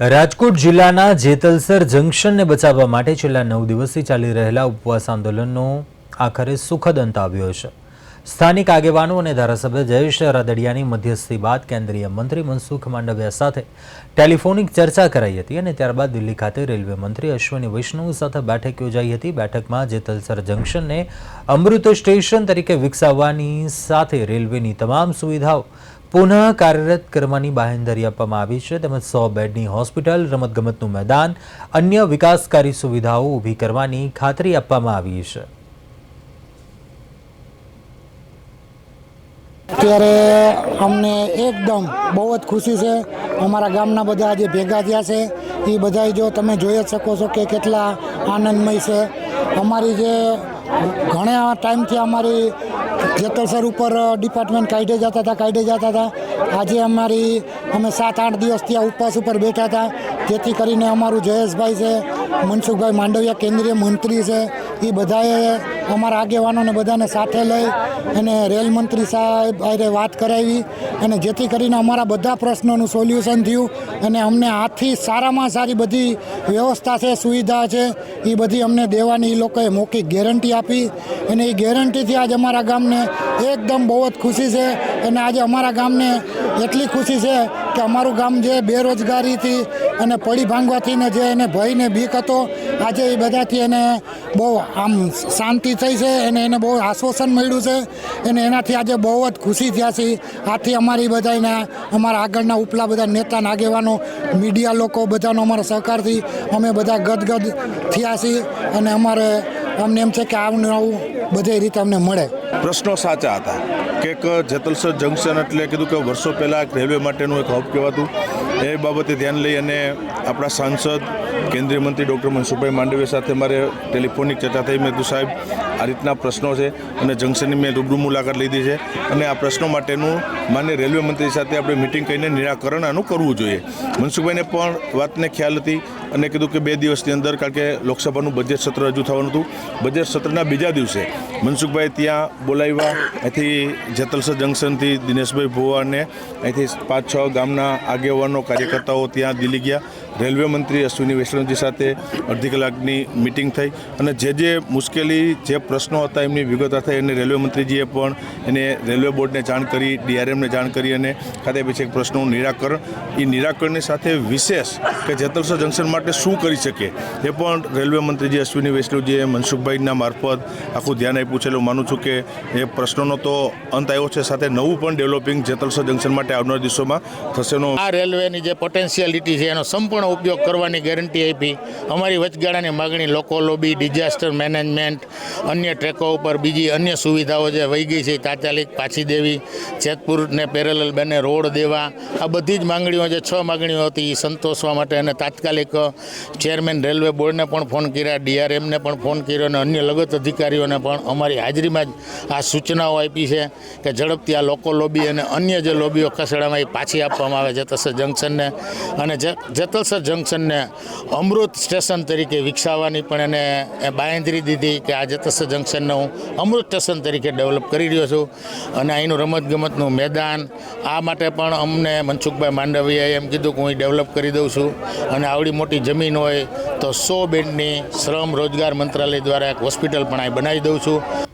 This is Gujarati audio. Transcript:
રાજકોટ જિલ્લાના જેતલસર જંકશનને બચાવવા માટે છેલ્લા નવ દિવસથી ચાલી રહેલા ઉપવાસ આંદોલનનો આખરે સુખદ અંત આવ્યો છે. સ્થાનિક આગેવાનો અને ધારાસભ્ય જયેશ રાદડિયાની મધ્યસ્થી બાદ કેન્દ્રીય મંત્રી મનસુખ માંડવિયા સાથે ટેલિફોનિક ચર્ચા કરાઈ હતી અને ત્યારબાદ દિલ્હી ખાતે રેલવે મંત્રી અશ્વિની વૈષ્ણવ સાથે બેઠક યોજાઈ હતી. બેઠકમાં જેતલસર જંકશનને અમૃત સ્ટેશન તરીકે વિકસાવવાની સાથે રેલવેની તમામ સુવિધાઓ પુનઃ કાર્યરત કરવાની બાહેંધરી આપવામાં આવી છે. તેમજ સો બેડની હોસ્પિટલ, રમતગમતનું મેદાન, અન્ય વિકાસકારી સુવિધાઓ ઊભી કરવાની ખાતરી આપવામાં આવી છે. અત્યારે અમને એકદમ બહુ જ ખુશી છે. અમારા ગામના બધા જે ભેગા થયા છે. એ બધા જો તમે જોઈ જ શકો છો કે કેટલા આનંદમય છે. અમારી જે ઘણા ટાઈમથી અમારી જેતલસર ઉપર ડિપાર્ટમેન્ટ કાઢે જતા હતા કાઢે જતા હતા. આજે અમારી, અમે સાત, આઠ દિવસ ત્યાં ઉપવાસ ઉપર બેઠા હતા. જેથી કરીને અમારું જયેશભાઈ છે, મનસુખભાઈ માંડવિયા કેન્દ્રીય મંત્રી છે, એ બધાએ અમારા આગેવાનોને બધાને સાથે લઈ અને રેલ મંત્રી સાહેબ અરે વાત કરાવી અને જેથી કરીને અમારા બધા પ્રશ્નોનું સોલ્યુશન થયું અને અમને આથી સારામાં સારી બધી વ્યવસ્થા છે, સુવિધા છે, એ બધી અમને દેવાની એ લોકોએ મૌખિક ગેરંટી આપી અને એ ગેરંટીથી આજ અમારા ગામને એકદમ બહુ જ ખુશી છે અને આજે અમારા ગામને એટલી ખુશી છે કે અમારું ગામ જે બેરોજગારીથી અને પડી ભાંગવાથી ને જે એને ભયને બીક હતો આજે એ બધાથી એને બહુ આમ શાંતિ થઈ છે અને એને બહુ આશ્વાસન મળ્યું છે અને એનાથી આજે બહુ જ ખુશી થયા છે. આથી અમારી બધાને અમારા આગળના ઉપલા બધા નેતા, આગેવાનો, મીડિયા લોકો બધાનો અમારા સહકારથી અમે બધા ગદગદ થયા છીએ અને અમારે અમને એમ છે કે આવું આવું બધી રીતે અમને મળે. પ્રશ્નો સાચા હતા. કે જેતલસર જંકશન એટલે કીધું કે વર્ષો પહેલાં રેલવે માટેનું એક હબ કહેવાતું. એ બાબતે ધ્યાન લઈ અને આપણા સાંસદ, કેન્દ્રીય મંત્રી ડૉક્ટર મનસુખભાઈ માંડવીયા સાથે મારે ટેલિફોનિક ચર્ચા થઈ. મેં કીધું સાહેબ આ રીતના પ્રશ્નો છે અને જંકશનની મેં રૂબરૂ મુલાકાત લીધી છે. અને આ પ્રશ્નો માટેનું માન્ય રેલવે મંત્રી સાથે આપણે મિટિંગ કરીને નિરાકરણ આનું કરવું જોઈએ. મનસુખભાઈને પણ વાતને ખ્યાલ હતી અને કીધું કે બે દિવસની અંદર, કારણ કે લોકસભાનું બજેટ સત્ર રજૂ થવાનું હતું. બજેટ સત્રના બીજા દિવસે મનસુખભાઈ ત્યાં બોલાવ્યા. અહીંથી જેતલસર જંકશનથી દિનેશભાઈ ભુવાને અહીંથી પાંચ છ ગામના આગેવાનો, કાર્યકર્તાઓ ત્યાં દિલ્હી ગયા. રેલવે મંત્રી અશ્વિની વૈષ્ણવજી સાથે અડધી કલાકની મિટિંગ થઈ. અને જે જે મુશ્કેલી, જે પ્રશ્નો હતા, એમની વિગત હતા એને રેલવે મંત્રીજીએ પણ એને રેલવે બોર્ડને જાણ કરી, ડીઆરએમને જાણ કરી અને ખાતે પછી એક પ્રશ્નનું નિરાકરણ. એ નિરાકરણની સાથે વિશેષ કે જેતલસર જંકશન માટે શું કરી શકે? એ પણ રેલવે મંત્રીજી અશ્વિની વૈષ્ણવજીએ, મનસુખભાઈના મારફત આખું ધ્યાન આપ્યું છે. એટલે માનું છું કે એ પ્રશ્નોનો તો અંત આવ્યો છે. સાથે નવું પણ ડેવલપિંગ જેતલસર જંકશન માટે આવનાર દિવસોમાં થશેનો આ રેલવેની જે પોટેન્શિયાલિટી છે, એનો સંપૂર્ણ ઉપયોગ કરવાની ગેરંટી આપી. અમારી વચગાળાની માગણી, લોકો, લોબી, ડિઝાસ્ટર મેનેજમેન્ટ અન્ય ટ્રેકો ઉપર બીજી અન્ય સુવિધાઓ જે વહી ગઈ છે, તાત્કાલિક પાછી દેવી જેતપુરને પેરેલલ બેને રોડ દેવા, આ બધી જ માંગણીઓ જે છ માંગણીઓ હતી એ સંતોષવા માટે અને તાત્કાલિક ચેરમેન રેલવે બોર્ડને પણ ફોન કર્યા ડીઆરએમને પણ ફોન કર્યો અને અન્ય લગત અધિકારીઓને પણ અમારી હાજરીમાં જ આ સૂચનાઓ આપી છે કે ઝડપથી આ લોકો લોબી અને અન્ય જે લોબીઓ ખસેડામાં એ પાછી આપવામાં આવે, જેતલસર જંકશનને અને જેતલસર જંકશનને અમૃત સ્ટેશન તરીકે વિકસાવવાની પણ એને બાંયધરી દીધી કે આ જેતલસર જંકશનને હું અમૃત સ્ટેશન તરીકે ડેવલપ કરી રહ્યો છું અને અહીંનું રમતગમતનું મેદાન, આ માટે પણ અમને મનસુખભાઈ માંડવીયાએ એમ કીધું કે હું ડેવલપ કરી દઉં છું અને આવડી મોટી જમીન હોય તો સો બેડની શ્રમ રોજગાર મંત્રાલય દ્વારા એક હોસ્પિટલ પણ અહીં બનાવી દઉં છું.